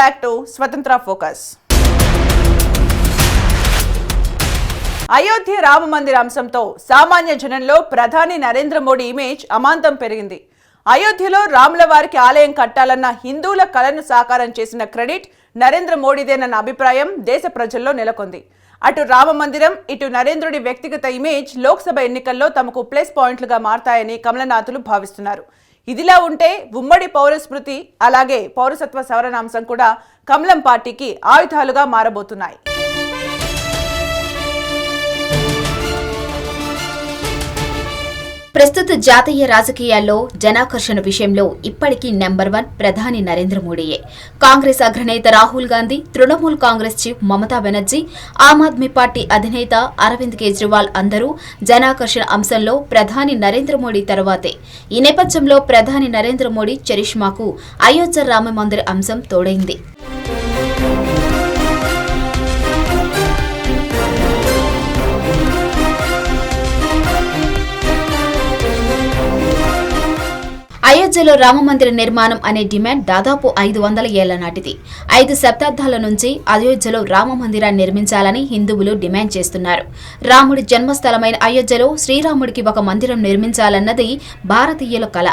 Back to Swatantra focus. Ayodhya Rama మందిర అంశంతో సామాన్య జనంలో ప్రధాని నరేంద్ర మోడీ ఇమేజ్ అమాంతం పెరిగింది. అయోధ్యలో రాముల వారికి ఆలయం కట్టాలన్న హిందువుల కలను సాకారం చేసిన క్రెడిట్ నరేంద్ర మోడీదేనన్న అభిప్రాయం దేశ ప్రజల్లో నెలకొంది. అటు రామ మందిరం ఇటు నరేంద్రుడి వ్యక్తిగత ఇమేజ్ లోక్సభ ఎన్నికల్లో తమకు ప్లస్ పాయింట్లుగా మారతాయని కమలనాథులు భావిస్తున్నారు. ఇదిలా ఉంటే ఉమ్మడి పౌర స్మృతి అలాగే పౌరసత్వ సవరణ అంశం కూడా కమలం పార్టీకి ఆయుధాలుగా మారబోతున్నాయి. ప్రస్తుత జాతీయ రాజకీయాల్లో జనాకర్షణ విషయంలో ఇప్పటికీ నెంబర్ వన్ ప్రధాని నరేంద్ర మోడీయే. కాంగ్రెస్ అగ్రనేత రాహుల్ గాంధీ తృణమూల్ కాంగ్రెస్ చీఫ్ మమతా బెనర్జీ ఆమ్ ఆద్మీ పార్టీ అధినేత అరవింద్ కేజ్రీవాల్ అందరూ జనాకర్షణ అంశంలో ప్రధాని నరేంద్ర మోడీ తర్వాతే. ఈ నేపథ్యంలో ప్రధాని నరేంద్ర మోడీ చరిష్మాకు అయోధ్య రామ మందిర అంశం తోడైంది. అయోధ్యలో రామమందిర నిర్మాణం అనే డిమాండ్ దాదాపు ఐదు వందల ఏళ్ళ నాటిది. ఐదు శతాబ్దాల నుంచి అయోధ్యలో రామమందిరాన్ని నిర్మించాలని హిందువులు డిమాండ్ చేస్తున్నారు. రాముడి జన్మస్థలమైన అయోధ్యలో శ్రీరాముడికి ఒక మందిరం నిర్మించాలన్నది భారతీయుల కళ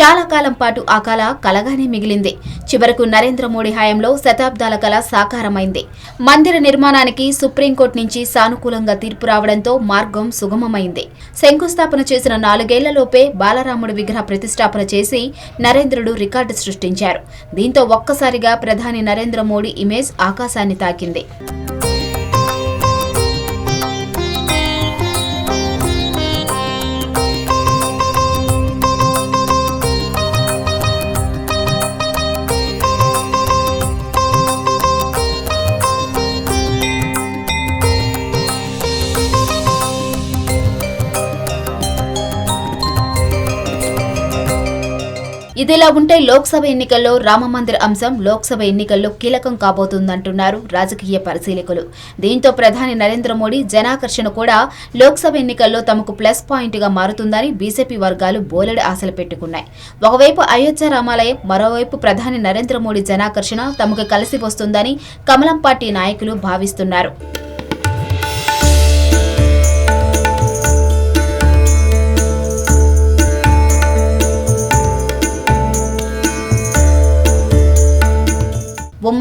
చాలా కాలం పాటు ఆ కళ కలగానే మిగిలింది. చివరకు నరేంద్ర మోడీ హయాంలో శతాబ్దాల కళ సాకారమైంది. మందిర నిర్మాణానికి సుప్రీంకోర్టు నుంచి సానుకూలంగా తీర్పు రావడంతో మార్గం సుగమమైంది. శంకుస్థాపన చేసిన నాలుగేళ్ళలోపే బాలరాముడి విగ్రహ ప్రతిష్టాపన చేసి నరేంద్రుడు రికార్డు సృష్టించారు. దీంతో ఒక్కసారిగా ప్రధాని నరేంద్ర మోడీ ఇమేజ్ ఆకాశాన్ని తాకింది. ఇదిలా ఉంటే లోక్సభ ఎన్నికల్లో రామమందిర్ అంశం లోక్సభ ఎన్నికల్లో కీలకం కాబోతుందంటున్నారు రాజకీయ పరిశీలకులు. దీంతో ప్రధాని నరేంద్ర మోడీ జనాకర్షణ కూడా లోక్సభ ఎన్నికల్లో తమకు ప్లస్ పాయింట్గా మారుతుందని బీజేపీ వర్గాలు బోలెడు ఆశలు పెట్టుకున్నాయి. ఒకవైపు అయోధ్య రామాలయం మరోవైపు ప్రధాని నరేంద్ర మోడీ జనాకర్షణ తమకు కలిసి వస్తుందని కమలం పార్టీ నాయకులు భావిస్తున్నారు.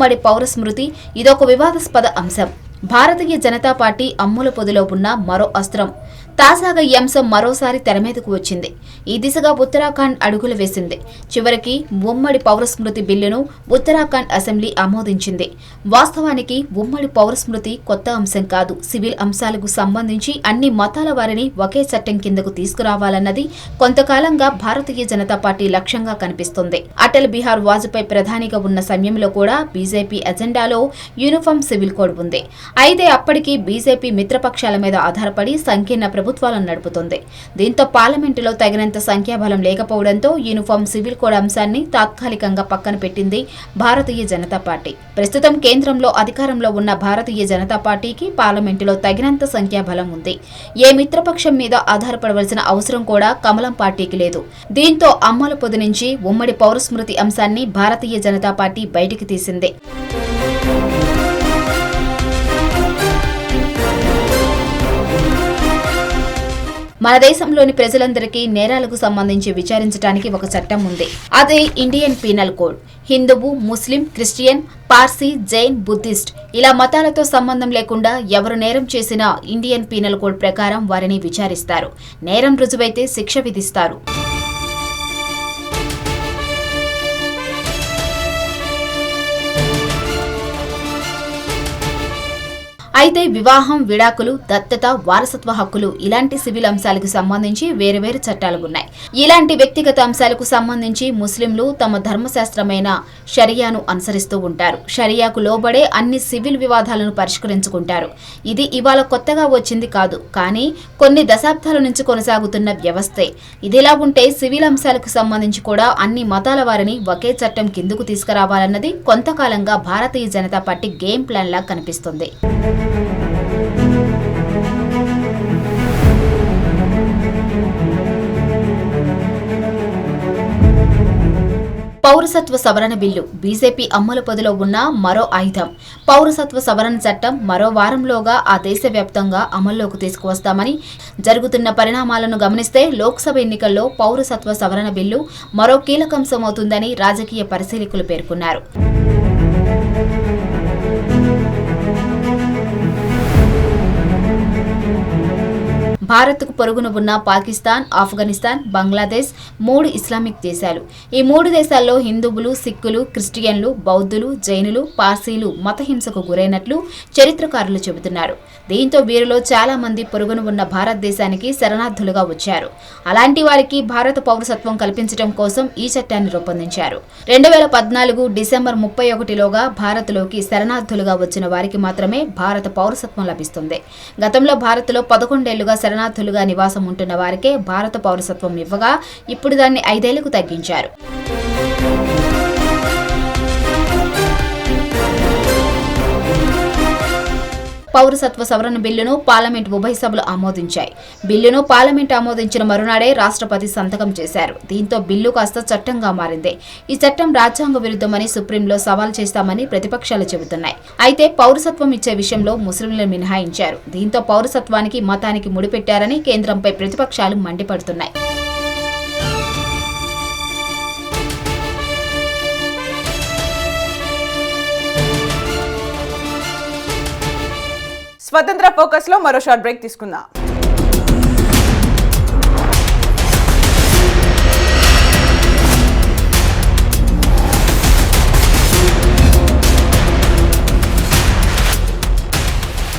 ఉమ్మడి పౌర స్మృతి ఇదొక వివాదాస్పద అంశం. భారతీయ జనతా పార్టీ అమ్ముల పొదిలో ఉన్న మరో అస్త్రం. తాజాగా ఈ అంశం మరోసారి తెరమీదకు వచ్చింది. ఈ దిశగా ఉత్తరాఖండ్ అడుగులు వేసింది. చివరికి ఉమ్మడి పౌరస్మృతి బిల్లును ఉత్తరాఖండ్ అసెంబ్లీ ఆమోదించింది. వాస్తవానికి ఉమ్మడి పౌరస్మృతి కొత్త అంశం కాదు. సివిల్ అంశాలకు సంబంధించి అన్ని మతాల వారిని ఒకే చట్టం కిందకు తీసుకురావాలన్నది కొంతకాలంగా భారతీయ జనతా పార్టీ లక్ష్యంగా కనిపిస్తుంది. అటల్ బిహార్ వాజ్పేయి ప్రధానిగా ఉన్న సమయంలో కూడా బీజేపీ ఎజెండాలో యూనిఫామ్ సివిల్ కోడ్ ఉంది. అయితే అప్పటికి బీజేపీ మిత్రపక్షాల మీద ఆధారపడి సంకీర్ణ ప్రభుత్వాలను నడుపుతుంది. దీంతో పార్లమెంటులో తగినంత సంఖ్యాబలం లేకపోవడంతో యూనిఫామ్ సివిల్ కోడ్ అంశాన్ని తాత్కాలికంగా పక్కన పెట్టింది భారతీయ జనతా పార్టీ. ప్రస్తుతం కేంద్రంలో అధికారంలో ఉన్న భారతీయ జనతా పార్టీకి పార్లమెంటులో తగినంత సంఖ్యాబలం ఉంది. ఏ మిత్రపక్షం మీద ఆధారపడవలసిన అవసరం కూడా కమలం పార్టీకి లేదు. దీంతో అమ్మల పొది నుంచి ఉమ్మడి పౌరస్మృతి అంశాన్ని భారతీయ జనతా పార్టీ బయటికి తీసింది. మన దేశంలోని ప్రజలందరికీ నేరాలకు సంబంధించి విచారించడానికి ఒక చట్టం ఉంది. అదే ఇండియన్ పీనల్ కోడ్. హిందువు ముస్లిం క్రిస్టియన్ పార్సీ జైన్ బుద్ధిస్ట్ ఇలా మతాలతో సంబంధం లేకుండా ఎవరు నేరం చేసినా ఇండియన్ పీనల్ కోడ్ ప్రకారం వారిని విచారిస్తారు. నేరం రుజువైతే శిక్ష విధిస్తారు. అయితే వివాహం విడాకులు దత్తత వారసత్వ హక్కులు ఇలాంటి సివిల్ అంశాలకు సంబంధించి వేరువేరు చట్టాలు ఉన్నాయి ఇలాంటి వ్యక్తిగత అంశాలకు సంబంధించి ముస్లింలు తమ ధర్మశాస్త్రమైన షరియాను అనుసరిస్తూ ఉంటారు. షరియాకు లోబడే అన్ని సివిల్ వివాదాలను పరిష్కరించుకుంటారు. ఇది ఇవాళ కొత్తగా వచ్చింది కాదు కానీ కొన్ని దశాబ్దాల నుంచి కొనసాగుతున్న వ్యవస్థే. ఇదిలా ఉంటే సివిల్ అంశాలకు సంబంధించి కూడా అన్ని మతాల వారిని ఒకే చట్టం కిందకు తీసుకురావాలన్నది కొంతకాలంగా Bharatiya Janata party game plan లా కనిపిస్తుంది. పౌరసత్వ సవరణ బిల్లు. బీజేపీ అమలు పదిలో ఉన్న మరో ఆయుధం. పౌరసత్వ సవరణ చట్టం మరో వారంలోగా ఆ దేశవ్యాప్తంగా అమల్లోకి తీసుకువస్తామని జరుగుతున్న పరిణామాలను గమనిస్తే లోక్సభ ఎన్నికల్లో పౌరసత్వ సవరణ బిల్లు మరో కీలకాంశమవుతుందని రాజకీయ పరిశీలకులు పేర్కొన్నారు. భారత్కు పొరుగున ఉన్న పాకిస్తాన్ ఆఫ్ఘనిస్తాన్ బంగ్లాదేశ్ మూడు ఇస్లామిక్ దేశాలు. ఈ మూడు దేశాల్లో హిందువులు సిక్కులు క్రిస్టియన్లు బౌద్ధులు జైనులు పార్సీలు మతహింసకు గురైనట్లు చరిత్రకారులు చెబుతున్నారు. దీంతో వీరిలో చాలా మంది పొరుగున ఉన్న భారతదేశానికి శరణార్థులుగా వచ్చారు. అలాంటి వారికి భారత పౌరసత్వం కల్పించడం కోసం ఈ చట్టాన్ని రూపొందించారు. రెండు వేల పద్నాలుగు డిసెంబర్ ముప్పై ఒకటిలోగా భారత్లోకి శరణార్థులుగా వచ్చిన వారికి మాత్రమే భారత పౌరసత్వం లభిస్తుంది. గతంలో భారత్లో పదకొండేళ్ళుగా శరణార్థులుగా నివాసం ఉంటున్న వారికే భారత పౌరసత్వం ఇవ్వగా ఇప్పుడు దాన్ని ఐదేళ్ళకు తగ్గించారు. పౌరసత్వ సవరణ బిల్లును పార్లమెంట్ ఉభయ సభలు ఆమోదించాయి. బిల్లును పార్లమెంట్ ఆమోదించిన మరునాడే రాష్ట్రపతి సంతకం చేశారు. దీంతో బిల్లు కాస్త చట్టంగా మారింది. ఈ చట్టం రాజ్యాంగ విరుద్ధమని సుప్రీంలో సవాల్ చేస్తామని ప్రతిపక్షాలు చెబుతున్నాయి. అయితే పౌరసత్వం ఇచ్చే విషయంలో ముస్లింలను మినహాయించారు. దీంతో పౌరసత్వానికి మతానికి ముడిపెట్టారని కేంద్రంపై ప్రతిపక్షాలు మండిపడుతున్నాయి. స్వతంత్ర ఫోకస్లో మరో షార్ట్ బ్రేక్ తీసుకుందాం.